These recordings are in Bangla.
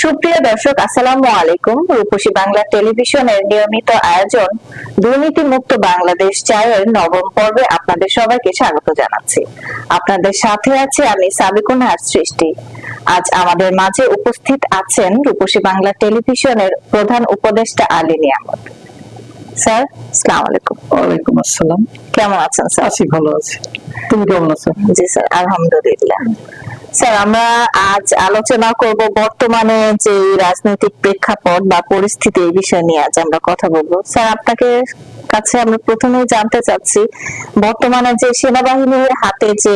সুপ্রিয় দর্শক আসসালামু আলাইকুম। রূপসী বাংলা টেলিভিশনের নিয়মিত আয়োজন দুর্নীতি মুক্ত বাংলাদেশ চায়ের নবম পর্বে আপনাদের সবাইকে স্বাগত জানাচ্ছি। আপনাদের সাথে আছি আমি সাবিকুন হার সৃষ্টি। আজ আমাদের মাঝে উপস্থিত আছেন রূপসী বাংলা টেলিভিশনের প্রধান উপদেষ্টা আলী নিয়ামত। স্যার আসসালামু আলাইকুম। ওয়ালাইকুম আসসালাম। কেমন আছেন স্যার? আছি ভালো আছি। তুমি কেমন আছো? জি স্যার আলহামদুলিল্লাহ। স্যার, আমরা আজ আলোচনা করব বর্তমানে যে রাজনৈতিক প্রেক্ষাপট বা পরিস্থিতি এই বিষয় নিয়ে আজ আমরা কথা বলব। স্যার, আপনাকে কাছে আমরা প্রথমেই জানতে চাচ্ছি, বর্তমানে যে সেনাবাহিনীর হাতে যে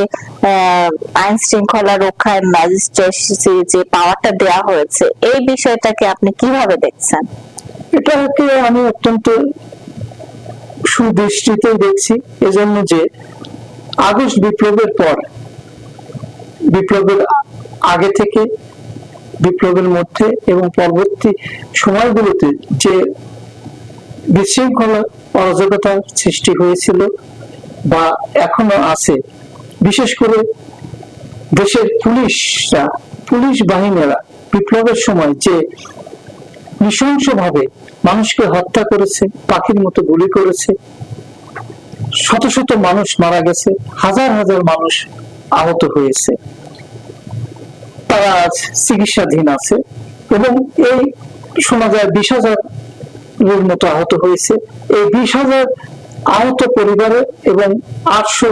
আইন শৃঙ্খলা রক্ষায় ম্যাজিস্ট্রেসি যে পাওয়ারটা দেওয়া হয়েছে, এই বিষয়টাকে আপনি কীভাবে দেখছেন? এটাকে আমি অত্যন্ত সুদৃষ্টিতে দেখছি। এজন্য যে আগস্ট বিপ্লবের পর বিপ্লবের আগে থেকে, বিপ্লবের মধ্যে এবং পরবর্তী সময়গুলোতে যে বিশৃঙ্খলা অরাজকতার সৃষ্টি হয়েছিল বা এখনও আছে, বিশেষ করে দেশের পুলিশরা, পুলিশ বাহিনীরা বিপ্লবের সময় যে নৃশংসভাবে মানুষকে হত্যা করেছে, পাখির মতো গুলি করেছে, শত শত মানুষ মারা গেছে, হাজার হাজার মানুষ আহত হয়েছে। তারা চিকিৎসাধীন আছে এবং এই শোনা যায় বিশ হাজার এর মতো আহত হয়েছে। এই বিশ হাজার আহত পরিবারে এবং আটশো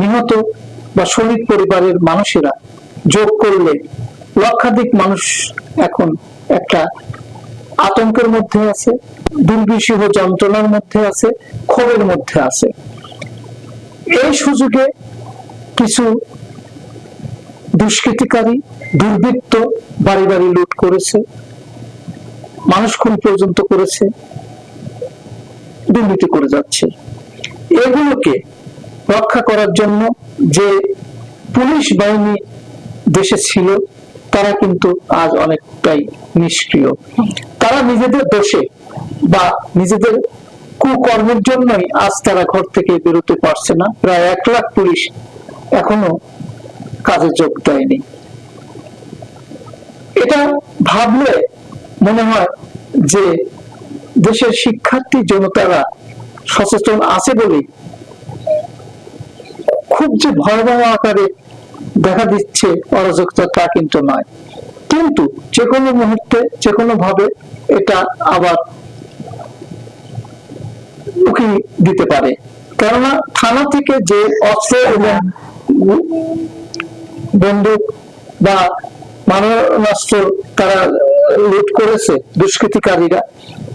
নিহত বা শহীদ পরিবারের মানুষেরা যোগ করলে লক্ষাধিক মানুষ এখন একটা আতঙ্কের মধ্যে আছে, দুর্বিষহ যন্ত্রণার মধ্যে আছে, ক্ষোভের মধ্যে আছে। এই সুযোগে কিছু দুষ্কৃতিকারী, দুর্বৃত্ত বাড়ি বাড়ি লুট করেছে, মানুষ খুন পর্যন্ত করেছে, দুর্নীতি করে যাচ্ছে। এগুলোকে রক্ষা করার জন্য যে পুলিশ বাহিনী দেশে ছিল, তারা কিন্তু আজ অনেকটাই নিষ্ক্রিয়। তারা নিজেদের দোষে বা নিজেদের কুকর্মের জন্যই আজ তারা ঘর থেকে বেরোতে পারছে না। প্রায় এক লাখ পুলিশ এখনও কাজে যোগ দেয়নি। এটা ভাবলে মনে হয় যে দেশের শিক্ষার্থী জনতারা সচেতন আছে বলেই খুব যে ভয়াবহ আকারে দেখা দিচ্ছে অরাজকতা তা কিন্তু নয়। কিন্তু যে কোনো মুহূর্তে যে কোনো ভাবে এটা আবার দিতে পারে। কেননা থানা থেকে যে অস্ত্র এবং বন্দুক বা মানবাস্ত্র তারা লুট করেছে, দুষ্কৃতিকারীরা,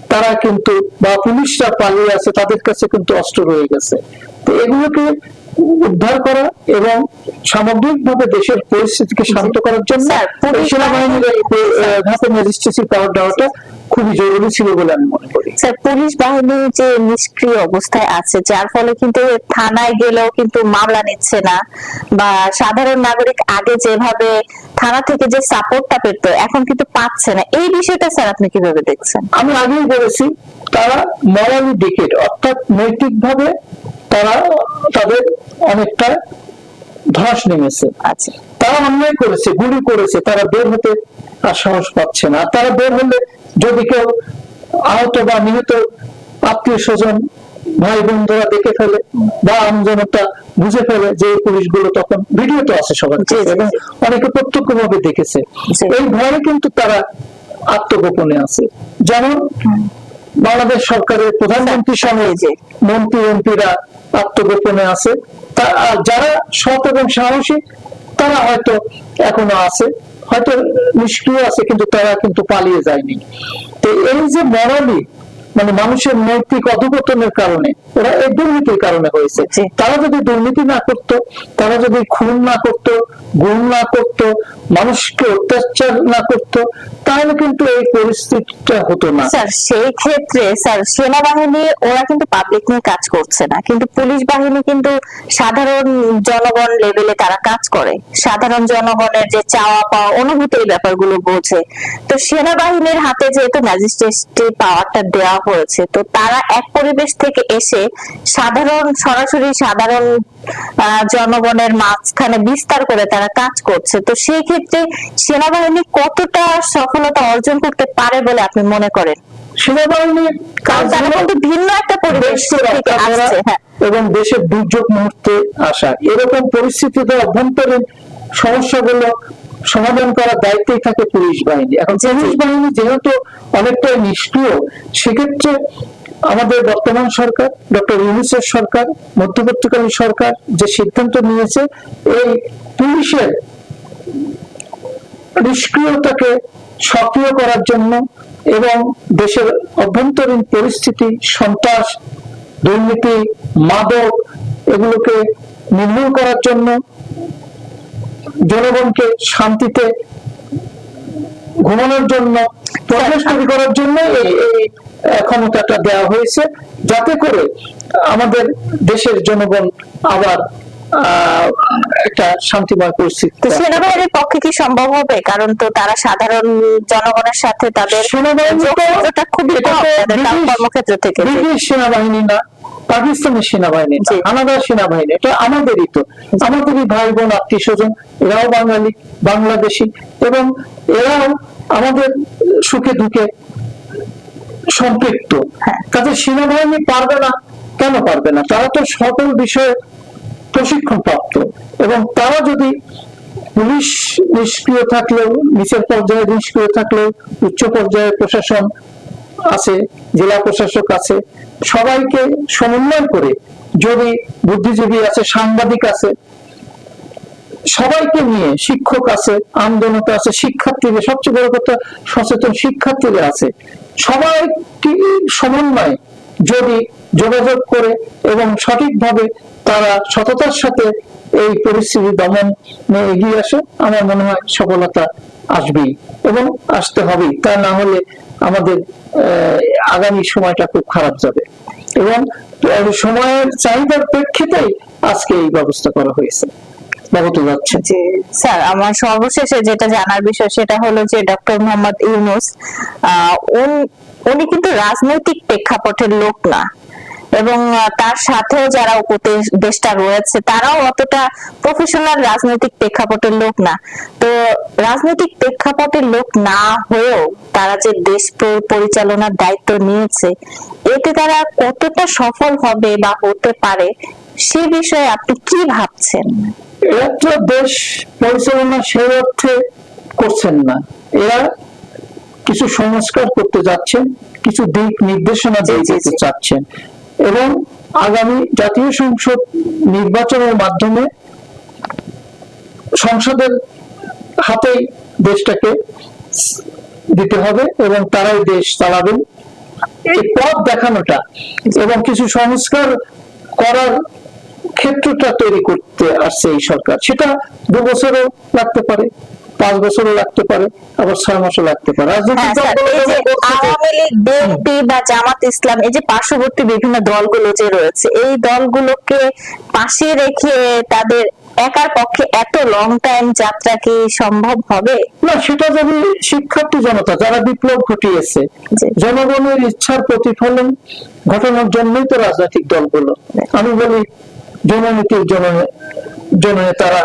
তারা কিন্তু, বা পুলিশরা পালিয়ে আছে, তাদের কাছে কিন্তু অস্ত্র রয়ে গেছে। তো এগুলোকে উদ্ধার করা এবং সামগ্রিকভাবে দেশের পরিস্থিতিকে শান্ত করার জন্য সেনাবাহিনীর ধাপে ম্যাজিস্ট্রেসি পাওয়ার দেওয়াটা খুবই জরুরি ছিল বলে আমি মনে করি। স্যার পুলিশ বাহিনী যে নিষ্ক্রিয় অবস্থায় আছে যার ফলে কিন্তু থানায় গেলেও কিন্তু মামলা নিচ্ছে না বা সাধারণ নাগরিক আগে যেভাবে থানা থেকে যে সাপোর্টটা পেত এখন কিন্তু পাচ্ছে না। এই বিষয়টা স্যার আপনি কীভাবে দেখছেন? আমি আগেই বলেছি তারা মরালি ডিকেট অর্থাৎ নৈতিকভাবে তারা তাদের অনেকটা ধস নেমেছে। আচ্ছা। তারা অন্যায় করেছে গুলি করেছে তারা বের হতে আর সাহস পাচ্ছে না। তারা বের হলে যদি কেউ আহত বা নিহত আত্মীয় স্বজন ভাই বন্ধুরা দেখে ফেলে বা আমজনতা বুঝে ফেলে যে পুলিশগুলো তখন ভিডিও তো আছে সবার এবং অনেকে প্রত্যক্ষ ভাবে দেখেছে। এই ভয়ে কিন্তু তারা আত্মগোপনে আছে। যেমন বাংলাদেশ সরকারের প্রধানমন্ত্রী সঙ্গে যে মন্ত্রী এমপিরা আত্মগোপনে আছে। যারা সৎ এবং সাহসী তারা হয়তো এখনও আছে। হয়তো নিষ্ক্রিয় আছে কিন্তু তারা কিন্তু পালিয়ে যায়নি। তো এই যে মরালি মানে মানুষের নৈতিক অধপতনের কারণে ওরা এই দুর্নীতির কারণে হয়েছে। তারা যদি দুর্নীতি না করতো তারা যদি খুন না করতো গুম না করতো মানুষকে অত্যাচার না করতো তাহলে কিন্তু এই পরিস্থিতিটা হতো না। স্যার সেই ক্ষেত্রে স্যার সেনাবাহিনী ওরা কিন্তু পাবলিক নিয়ে কাজ করছে না। কিন্তু পুলিশ বাহিনী কিন্তু সাধারণ জনগণ লেভেলে তারা কাজ করে। সাধারণ জনগণের যে চাওয়া পাওয়া অনুভূতি এই ব্যাপারগুলো বোঝে। তো সেনাবাহিনীর হাতে যেহেতু ম্যাজিস্ট্রেট পাওয়ারটা দেওয়া হয়েছে তো তারা এক পরিবেশ থেকে এসে সাধারণ সরাসরি সাধারণ জনগণের মাঝখানে বিস্তার করে তারা কাজ করছে। তো সেই ক্ষেত্রে সেনাবাহিনী কতটা সফলতা অর্জন করতে পারে বলে আপনি মনে করেন? তারা কিন্তু ভিন্ন একটা পরিবেশ থেকে আসছে হ্যাঁ। এবং দেশের দুর্যোগ মুহূর্তে আসা এরকম পরিস্থিতিতে অভ্যন্তরীণ সমস্যাগুলো সমাধান করার দায়িত্বই থাকে পুলিশ বাহিনী। এখন পুলিশ বাহিনী যেহেতু অনেকটাই নিষ্ক্রিয় সেক্ষেত্রে আমাদের বর্তমান সরকার, ডক্টর ইউনিসেফ সরকার, মধ্যবর্তীকালীন সরকার যে সিদ্ধান্ত নিয়েছে, এই পুলিশের নিষ্ক্রিয়তাকে সক্রিয় করার জন্য এবং দেশের অভ্যন্তরীণ পরিস্থিতি, সন্ত্রাস, দুর্নীতি, মাদক এগুলোকে নির্মূল করার জন্য জনগণকে শান্তিতে ঘুমানোর জন্য, পরিবেশ করার জন্য এই ক্ষমতাটা দেওয়া হয়েছে। যাতে করে আমাদের দেশের জনগণ আবার একটা শান্তিময় পরিস্থিতি সেনাবাহিনীর পক্ষে কি সম্ভব হবে? কারণ তো তারা সাধারণ জনগণের সাথে তাদের খুবই কর্মক্ষেত্র থেকে ব্রিটিশ সেনাবাহিনী না পাকিস্তানের সেনাবাহিনী আলাদা সেনাবাহিনী এটা আমাদেরই তো। আমাদেরই ভাই বোন আত্মীয় স্বজন এরাও বাঙালি বাংলাদেশি এবং এরাও আমাদের সুখে দুঃখে সম্পৃক্ত। হ্যাঁ। কাজে সেনাবাহিনী পারবে না কেন পারবে না? তারা তো সকল বিষয়ে প্রশিক্ষণ প্রাপ্ত এবং তারা যদি পুলিশ নিষ্ক্রিয় থাকলেও নিচের পর্যায়ে নিষ্ক্রিয় থাকলেও উচ্চ পর্যায়ে প্রশাসন আছে জেলা প্রশাসক আছে সবাইকে সমন্বয় করে যদি বুদ্ধিজীবী আছে সাংবাদিক আছে সবাইকে নিয়ে শিক্ষক আছে আন্দোলনতা আছে শিক্ষার্থীদের সবচেয়ে বড় কথা সচেতন শিক্ষার্থীদের আছে। সবাইকে সমন্বয় যদি যোগাযোগ করে এবং সঠিকভাবে তারা সততার সাথে এই পরিস্থিতি দমন এগিয়ে আসে, আমার মনে হয় সফলতা আসবেই এবং আসতে হবেই। তা না হলে আমাদের আগামী সময়টা খুব খারাপ যাবে। এবং সময়ের চাহিদার প্রেক্ষিতেই আজকে এই ব্যবস্থা করা হয়েছে। স্যার, আমার সর্বশেষে যেটা জানার বিষয় সেটা হলো যে ডক্টর মোহাম্মদ ইউনুস উনি কিন্তু রাজনৈতিক প্রেক্ষাপটের লোক না। এবং তার সাথেও যারা উপদেষ্টা রয়েছে, তারাও অতটা প্রফেশনাল রাজনৈতিক প্রেক্ষাপটের লোক না। তো রাজনৈতিক প্রেক্ষাপটের লোক না হয়েও তারা যে দেশ পরিচালনার দায়িত্ব নিয়েছে, এতে তারা কতটা সফল হবে বা হতে পারে, সে বিষয়ে আপনি কি ভাবছেন? এরা তো দেশ পরিচালনা সেই অর্থে করছেন না। এরা কিছু সংস্কার করতে যাচ্ছেন কিছু দিক নির্দেশনা দিয়ে দিতে চাচ্ছেন এবং আগামী জাতীয় সংসদ নির্বাচনের মাধ্যমে সংসদের হাতেই দেশটাকে দিতে হবে এবং তারাই দেশ চালাবেন। এই পথ দেখানোটা এবং কিছু সংস্কার করার ক্ষেত্রটা তৈরি করতে আসছে এই সরকার। সেটা দু বছরও লাগতে পারে পাঁচ বছরও লাগতে পারে আবার ছয় মাসও লাগতে পারে। হ্যাঁ আওয়ামী লীগ বিএনপি বা জামাত ইসলাম এই যে পার্শ্ববর্তী বিভিন্ন দলগুলো যে রয়েছে এই দলগুলোকে পাশে রেখে তাদের একার পক্ষে এত লং টাইম যাত্রা কি সম্ভব হবে? না সেটা যদি শিক্ষার্থী জনতা যারা বিপ্লব ঘটিয়েছে জনগণের ইচ্ছার প্রতিফলন ঘটানোর জন্যই তো রাজনৈতিক দলগুলো। আমি বলি জননীতির জননে জননে তারা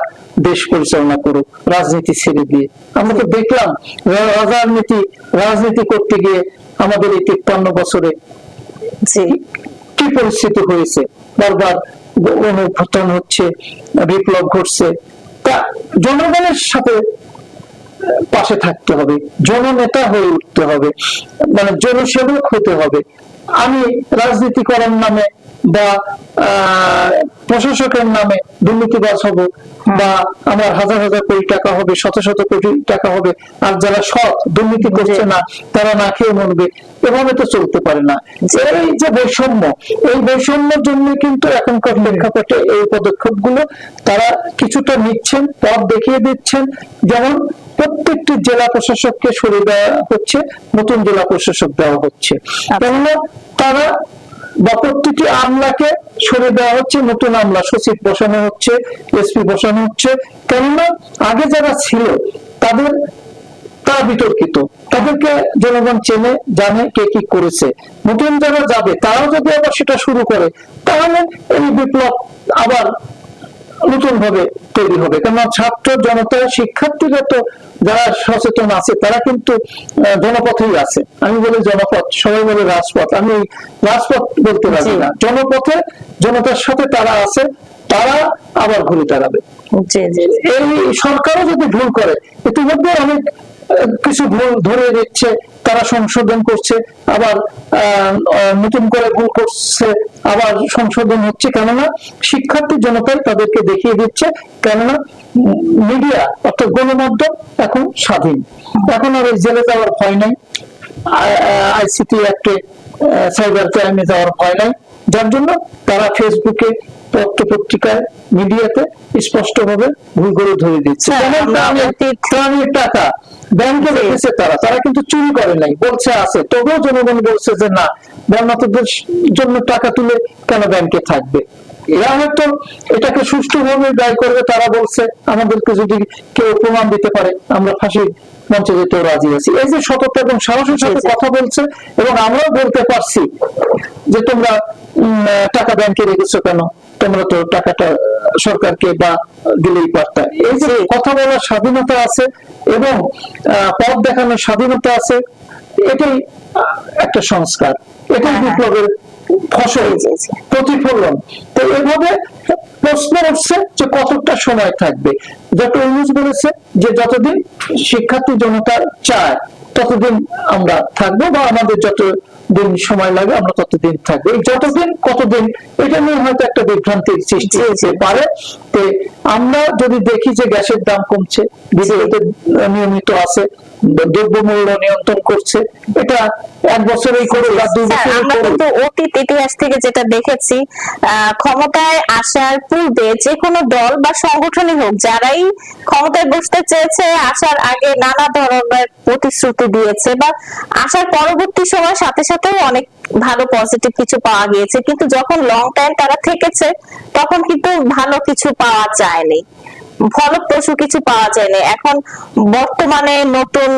দেশ পরিচালনা করুক রাজনীতি ছেড়ে দিয়ে। আমরা তো দেখলাম রাজনীতি রাজনীতি করতে গিয়ে আমাদের এই তিপ্পান্ন বছরে কি পরিস্থিতি হয়েছে? বারবার অনুভূতন হচ্ছে বিপ্লব ঘটছে। তা জনগণের সাথে পাশে থাকতে হবে জননেতা হয়ে উঠতে হবে মানে জনসেবক হতে হবে। আমি রাজনীতি করার নামে বা প্রশাসকের নামে দুর্নীতিবাজ হব বা আমার হাজার হাজার কোটি টাকা হবে শত শত কোটি টাকা হবে। আর যারা সৎ দুর্নীতি করছে না তারা না খেয়ে মরবে। এভাবে তো চলতে পারে না। এই যে বৈষম্য এই বৈষম্যের জন্য কিন্তু এখনকার প্রেক্ষাপটে এই পদক্ষেপগুলো তারা কিছুটা নিচ্ছেন পথ দেখিয়ে দিচ্ছেন। যেমন প্রত্যেকটি জেলা প্রশাসককে সরিয়ে দেওয়া হচ্ছে নতুন জেলা প্রশাসক দেওয়া হচ্ছে। কেননা তারা বা প্রত্যেকটি আমলাকে সরে দেওয়া হচ্ছে, নতুন আমলা, সচিব বসানো হচ্ছে, এসপি বসানো হচ্ছে। কেননা আগে যারা ছিল, তাদের তারা বিতর্কিত। তাদেরকে জনগণ চেনে, জানে কে কি করেছে। নতুন যারা যাবে, তারাও যদি আবার সেটা শুরু করে, তাহলে এই বিপ্লব আবার নতুন ভাবে তৈরি হবে। কেন ছাত্র জনতা শিক্ষার্থীরা তো যারা সচেতন আছে তারা কিন্তু জনপথেই আছে। আমি বলি জনপথ সবাই বলে রাজপথ। আমি রাজপথ বলতে পারি না। জনপথে জনতার সাথে তারা আছে তারা আবার ঘুরে দাঁড়াবে। এই সরকারও যদি ভুল করে ইতিমধ্যে অনেক কিছু ভুল ধরে দিচ্ছে তারা সংশোধন করছে আবার নতুন করে ভুল করছে আবার সংশোধন হচ্ছে। কেননা শিক্ষার্থী জনতাই তাদেরকে দেখিয়ে দিচ্ছে কেননা মিডিয়া অর্থাৎ গণমাধ্যম এখন স্বাধীন। এখন আর জেলে যাওয়ার ভয় নাই আইসিটি অ্যাক্টে সাইবার ক্রাইমে যাওয়ার ভয় নাই। যার জন্য তারা ফেসবুকে পত্র পত্রিকায় মিডিয়াতে স্পষ্ট ভাবে ভুল করে ধরে দিচ্ছে। টাকা ব্যাংকে রেখেছে তারা তারা কিন্তু চুরি করে নাই। বলছে আছে তবুও জনগণ বলছে যে না বন্যাতদের জন্য টাকা তুলে কেন ব্যাংকে থাকবে? এরা হয়তো এটাকে সুষ্ঠুভাবে ব্যয় করবে তারা বলছে আমাদেরকে যদি কেউ প্রমাণ দিতে পারে আমরা ফাঁসির মঞ্চে যেতেও রাজি আছি। এই যে সততা এবং সাহসের সাথে। কথা বলছে এবং আমরাও বলতে পারছি যে তোমরা টাকা ব্যাংকে রেখেছো কেন? তোমরা তো টাকাটা সরকারকে বা দিলেই পারতা এই যে কথা বলার স্বাধীনতা আছে এবং পথ দেখানোর স্বাধীনতা আছে এটাই একটা সংস্কার এটাই হ্যাঁ, হ্যাঁ। বিপ্লবের ফসল। প্রতিফলন তো এভাবে প্রশ্ন উঠছে যে কতটা সময় থাকবে ডক্টর ইউনুস বলেছে যে যতদিন শিক্ষার্থী জনতা চায় ততদিন আমরা থাকব বা আমাদের যত দিন সময় লাগে আমরা ততদিন থাকব। যতদিন কতদিন এটা নিয়ে হয়তো একটা বিভ্রান্তির সৃষ্টি হতে পারে তো আমরা যদি দেখি যে গ্যাসের দাম কমছে নিয়মিত আছে দ্রব্যমূল্য নিয়ন্ত্রণ করছে এটা এক বছরেই করে বা দুই আমরা কিন্তু অতীত ইতিহাস থেকে যেটা দেখেছি আহ, ক্ষমতায় আসার পূর্বে যে কোনো দল বা সংগঠনই হোক যারাই ক্ষমতায় বসতে চেয়েছে আসার আগে নানা ধরনের প্রতিশ্রুতি দিয়েছে বা আসার পরবর্তী সময় সাথে সাথে সাথেও অনেক ভালো পজিটিভ কিছু পাওয়া গিয়েছে। কিন্তু যখন লং টাইম তারা থেকেছে তখন কিন্তু ভালো কিছু পাওয়া যায়নি। ফলপ্রসূ কিছু পাওয়া যায়নি। এখন বর্তমানে নতুন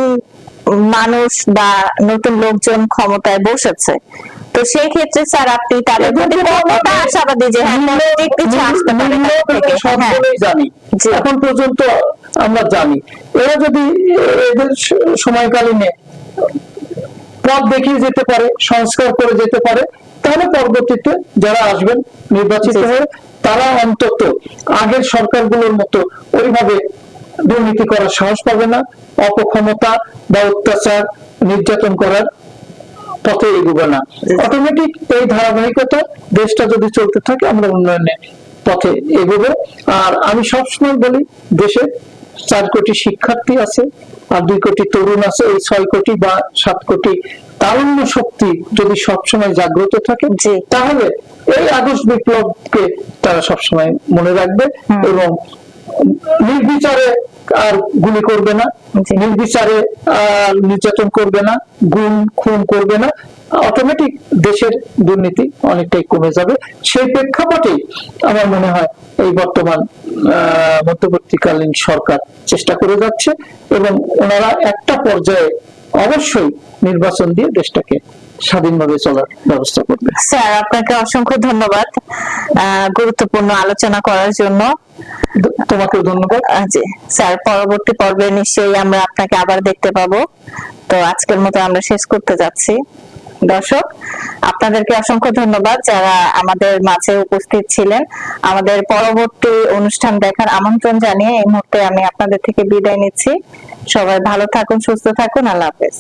মানুষ বা নতুন লোকজন ক্ষমতায় বসেছে। তো সেই ক্ষেত্রে স্যার আপনি তাদের প্রতি কতটা আশাবাদী যে হ্যাঁ কিছু আসতে পারে হ্যাঁ। জানি। এখন পর্যন্ত আমরা জানি। এরা যদি এদের সময়কালীনে পথ দেখিয়ে যেতে পারে, সংস্কার করে যেতে পারে, তাহলে পরবর্তীতে যারা আসবেন নির্বাচিত। হয়ে তারা অন্তত আগের সরকারগুলোর মতো ওইভাবে দুর্নীতি করার সাহস পাবে না, অপক্ষমতা বা অত্যাচার নির্যাতন করার পথে এগোবে না অটোমেটিক এই ধারাবাহিকতা দেশটা যদি চলতে থাকে, আমরা উন্নয়নের পথে এগোবো আর আমি সবসময় বলি দেশে চার কোটি শিক্ষার্থী আছে আর দুই কোটি তরুণ আছে এই ছয় কোটি বা সাত কোটি তারুণ্য শক্তি যদি সবসময় জাগ্রত থাকে। তাহলে এই আগস্ট বিপ্লবকে তারা সবসময় মনে রাখবে এবং নির্বিচারে আর গুলি করবে না নির্বিচারে আর নির্যাতন করবে না গুম খুন করবে না। অটোমেটিক দেশের দুর্নীতি অনেকটাই কমে যাবে। সেই প্রেক্ষাপটেই আমার মনে হয় এই বর্তমান আহ, মধ্যবর্তীকালীন সরকার চেষ্টা করে যাচ্ছে এবং ওনারা একটা পর্যায়ে অবশ্যই নির্বাচন দিয়ে দেশটাকে স্বাধীনভাবে চলার ব্যবস্থা করবে। স্যার আপনাকে অসংখ্য ধন্যবাদ। আহ, গুরুত্বপূর্ণ আলোচনা করার জন্য। তোমাকেও ধন্যবাদ। জি স্যার পরবর্তী পর্বে নিশ্চয়ই আমরা আপনাকে আবার দেখতে পাবো। তো আজকের মতো আমরা শেষ করতে যাচ্ছি। দর্শক আপনাদেরকে অসংখ্য ধন্যবাদ যারা আমাদের মাঝে উপস্থিত ছিলেন। আমাদের পরবর্তী অনুষ্ঠান দেখার আমন্ত্রণ জানিয়ে এই মুহূর্তে আমি আপনাদের থেকে বিদায় নিচ্ছি। সবাই ভালো থাকুন সুস্থ থাকুন। আল্লাহ হাফেজ।